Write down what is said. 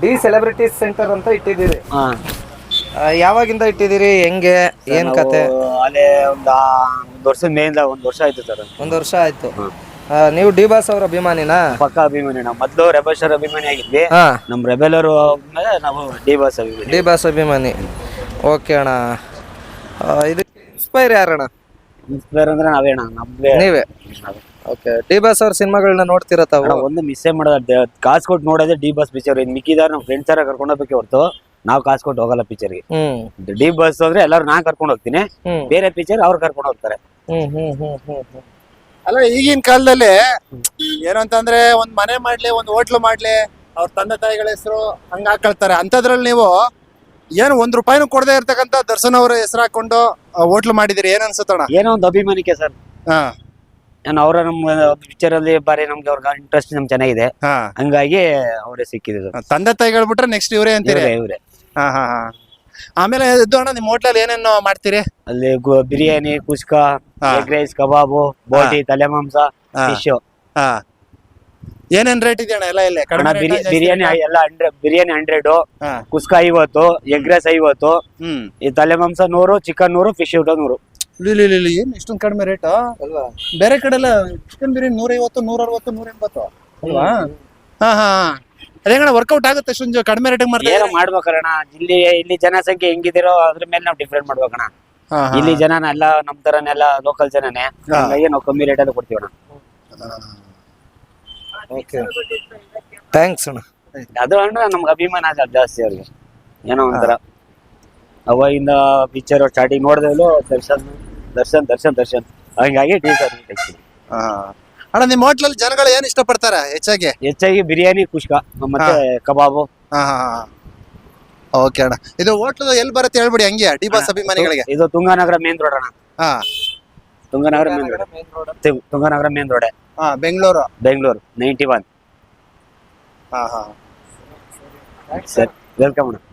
D celebrities centre ಅಂತ ಇಟ್ಟಿದ್ದೀರಿ. ಆ, ಯಾವಾಗಿಂದ ಇಟ್ಟಿದ್ದೀರಿ? ಹೆಂಗೆ? ಏನ್ ಕತೆ? ಅಲ್ಲೇ ಒಂದ್ ಒಂದ್ ವರ್ಷದ ಮೇಲಿಂದ ಒಂದ್ ವರ್ಷ ಆಯ್ತು ಸರ್ ಒಂದ್ ವರ್ಷ ಆಯ್ತು. ಆ, ನೀವು ಡಿ ಬಾಸ್ ಅವ್ರ ಅಭಿಮಾನಿನಾ? ಪಕ್ಕ ಅಭಿಮಾನಿ ನಾವು ಮೊದ್ಲು ರೆಬಲ್ ಅಭಿಮಾನಿ ಆಗಿದ್ವಿ. ಹಾ. ನಮ್ ರೆಬೆಲರು ಮೇಲೆ ನಾವು ಡಿ ಬಾಸ್ ಅಭಿಮಾನಿ. ಡಿ ಬಾಸ್ ಅಭಿಮಾನಿ. ಓಕೆ ಅಣ್ಣ. ಆ, ಇದು ಇನ್ಸ್ಪೈರ್ ಯಾರಣ್ಣ? ಇನ್ಸ್ಪೈರ್ ಅಂದ್ರೆ ನಾವೇ ಅಣ್ಣ ನಮ್ಗೆ ನೀವೇ. ಓಕೆ ಡಿ ಬಾಸ್ ಅವ್ರ ಸಿನಿಮಾಗಳನ್ನ ನೋಡ್ತಿರ ತಾವು? ಒಂದು ಮಿಸ್ಸೇ ಮಾಡೋದ ಕಾಸು ಕೊಟ್ಟು ನೋಡೋದೇ ಡಿ ಬಸ್ ಪಿಕ್ಚರ್ ಇನ್ ಮಿಕ್ಕಿದಾರ ನಮ್ಮ ಫ್ರೆಂಡ್ಸ್ ಯಾರ ಕರ್ಕೊಂಡು ಹೋಗ್ಬೇಕೆ ಹೊರತು ನಾವು ಕಾಸು ಕೊಟ್ಟು ಹೋಗಲ್ಲ ಪಿಕ್ಚರ್ಗೆ ಹ್ಮ್. ಡಿ ಬಸ್ ಅಂದ್ರೆ ಎಲ್ಲರೂ ನಾ ಕರ್ಕೊಂಡು ಹೋಗ್ತೀನಿ ಹ್ಮ್. ಬೇರೆ ಪಿಕ್ಚರ್ ಅವ್ರು ಕರ್ಕೊಂಡು ಹೋಗ್ತಾರೆ. ಹ್ಮ್ ಹ್ಮ್ ಹ್ಮ್ ಹ್ಮ್ ಹ್ಮ್. ಅಲ್ಲ ಈಗಿನ ಕಾಲದಲ್ಲಿ ಏನಂತಂದ್ರೆ ಅಂತಂದ್ರೆ ಒಂದ್ ಮನೆ ಮಾಡ್ಲಿ ಒಂದ್ ಹೋಟ್ಲು ಮಾಡ್ಲಿ ಅವ್ರ ತಂದೆ ತಾಯಿಗಳ ಹೆಸರು ಹಂಗ ಹಾಕೊಳ್ತಾರೆ. ಅಂತದ್ರಲ್ಲಿ ನೀವು ಏನು ಒಂದ್ ರೂಪಾಯಿನೂ ಕೊಡದೆ ಇರ್ತಕ್ಕಂತ ದರ್ಶನ್ ಅವ್ರ ಹೆಸರು ಹಾಕೊಂಡು ಹೋಟ್ಲು ಮಾಡಿದಿರಿ ಏನ್ ಅನ್ಸುತ್ತಣ ಏನೋ ಒಂದು ಅಭಿಮಾನಿಕೆ ಸರ್. ಹಾ. ನಾನು ಅವರ ನಮ್ಮ ಪಿಕ್ಚರ್ ಅಲ್ಲಿ ಬಾರಿ ನಮ್ಗೆ ಅವ್ರ ಇಂಟ್ರೆಸ್ಟ್ ನಮ್ಗೆ ಚೆನ್ನಾಗಿದೆ. ಹಾ. ಹಂಗಾಗಿ ಅವರೇ ಸಿಕ್ಕಿದ್ರು ತಂದೆ ತಾಯಿ ಬಿಟ್ರೆ ನೆಕ್ಸ್ಟ್ ಇವರೇ ಅಂತೀರಿ? ಇವ್ರೆ ಇವ್ರೆ. ಹಾ ಹಾ ಹಾ. ಆಮೇಲೆ ಇದು ಅಣ್ಣ ನಿಮ್ ಹೋಟ್ಲಲ್ಲಿ ಏನೇನು ಮಾಡ್ತೀರಿ? ಅಲ್ಲಿ ಗು- ಬಿರಿಯಾನಿ ಕುಸ್ಕಾ ಹಾ. ಎಗ್ ರೈಸ್ ಕಬಾಬು ಬೋಟಿ ತಲೆ ಮಾಂಸ ಹಾ. ಫಿಶ್ ಹಾ. ಏನೇನ್ ರೇಟ್ ಇದೆ ಅಣ್ಣ ಎಲ್ಲ? ಇಲ್ಲಿ ಕಡಿಮೆ rate ಆ, ಜಾಸ್ತಿ ಬಿರಿಯಾನಿ rate? ಎಲ್ಲ ಹಂಡ್ರೆಡ್ ಬಿರಿಯಾನಿ ಹಂಡ್ರೆಡ್ ಹಾ. ಕುಸ್ಕಾ ಐವತ್ತು ಎಗ್ ರೈಸ್ ಐವತ್ತು ಹ್ಮ್. ಈ ತಲೆ ಮಾಂಸ ನೂರು ಚಿಕನ್ ನೂರು ಫಿಶ್ ಊಟ ನೂರು. ಇಲ್ಲಿ ಇಲ್ಲಿ, ಇಲ್ಲಿ, ಏನು ಇಷ್ಟೊಂದು ಕಡಿಮೆ ರೇಟ್ ಅಲ್ವಾ? ಬೇರೆ ಕಡೆ ಎಲ್ಲ ಚಿಕನ್ ಬಿರಿಯಾನಿ ನೂರ ಐವತ್ತು ನೂರ ಅರವತ್ತು ನೂರ ಎಂಬತ್ತು ಅಲ್ವಾ ಹಾ ಹಾ ಅದೇಗಣ ವರ್ಕೌಟ್ ಆಗುತ್ತೆ ಅಷ್ಟೊಂದು ಕಡಿಮೆ ರೇಟ್ ಮಾಡ್ತಾರೆ ಏನೋ ಮಾಡ್ಬೇಕಣ್ಣ ಇಲ್ಲಿ ಇಲ್ಲಿ ಜನಸಂಖ್ಯೆ ಹೆಂಗಿದಿರೋ ಅದ್ರ ಮೇಲೆ ನಾವು ಡಿಫ್ರೆಂಟ್ ಮಾಡ್ಬೇಕಣ್ಣ. ಇಲ್ಲಿ ಜನನ ಎಲ್ಲ ನಮ್ ತರನೆಲ್ಲ ಲೋಕಲ್ ಜನನೇ. ಏನು ಹಂಗಾಗಿ ನಾವು ಕಮ್ಮಿ ರೇಟಲ್ಲಿ ಕೊಡ್ತೀವಣ್ಣ. ಓಕೆ ಥ್ಯಾಂಕ್ಸ್ ಅಣ್ಣ. ಅದು ಅಣ್ಣ ನಮ್ಗೆ ಅಭಿಮಾನ ಜಾಸ್ತಿ ಅವ್ರಿಗೆ. ಏನೋ ಒಂಥರ. ಅವಾಗಿಂದ ಪಿಕ್ಚರ್ ಸ್ಟಾರ್ಟಿಂಗ್ ನೋಡಿದ್ರು ದರ್ಶನ್ ದರ್ಶನ್ ದರ್ಶನ್ ದರ್ಶನ್. ಹಂಗಾಗಿ ಟೀಚರ್ ಅಣ್ಣ ನಿಮ್ ಹೋಟ್ಲಲ್ಲಿ ಜನಗಳು ಏನ್ ಇಷ್ಟಪಡ್ತಾರೆ ಹೆಚ್ಚಾಗಿ? ಹೆಚ್ಚಾಗಿ ಬಿರಿಯಾನಿ ಕುಷ್ಕ ಮತ್ತೆ ಕಬಾಬು. ಹಾ ಹಾ ಓಕೆ ಅಣ್ಣ. ಇದು ಹೋಟ್ಲು ಎಲ್ಲಿ ಬರುತ್ತೆ ಹೇಳ್ಬಿಡಿ ಹಂಗೆ ಡಿ ಬಾಸ್ ಅಭಿಮಾನಿಗಳಿಗೆ. ಇದು ತುಂಗಾನಗರ ಮೇನ್ ರೋಡ್ ಅಣ್ಣ. ಹಾ. Tunganagar main road. Tunganagar main road. ಹಾ ಬೆಂಗಳೂರು. ಬೆಂಗಳೂರು ನೈಂಟಿ ಒನ್ ಹಾ ಹಾ. ಸರ್ ವೆಲ್ಕಮ್ ಅಣ್ಣ.